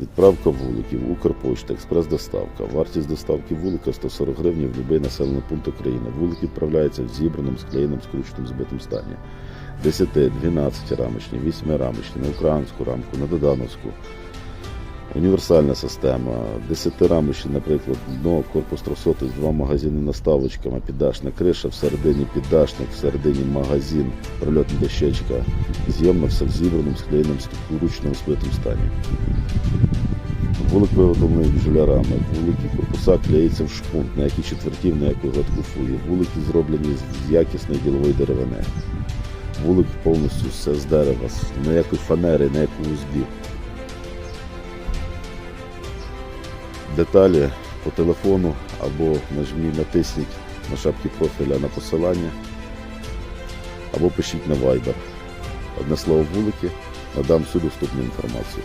Відправка вуликів, Укрпошта, експрес-доставка. Вартість доставки вулика 140 гривень в будь-який населений пункт України. Вулик відправляється в зібраному, склеєному, скрученому, збитому стані. 10, 12 рамочні, 8 рамочні, на українську рамку, на додановську. Універсальна система, 10 рамочні, наприклад, дно, корпус 300, два магазини наставочками, піддашна криша, всередині піддашник, всередині магазин, прольотна дощечка, з'ємно все в зібраному, склеєному, ручному збитому стані. Вулик виготовлений бджолярами, вулики корпуса клеїться в шпунт, на ніякі четвертів, ніяку гладку фуї. Вулики зроблені з якісної ділової деревини. Вулик повністю все з дерева, з ніякої фанери, ніякого узбі. Деталі по телефону або нажміть, натисніть на шапки профіля на посилання, або пишіть на Viber. Одне слово вулики, надам всю доступну інформацію.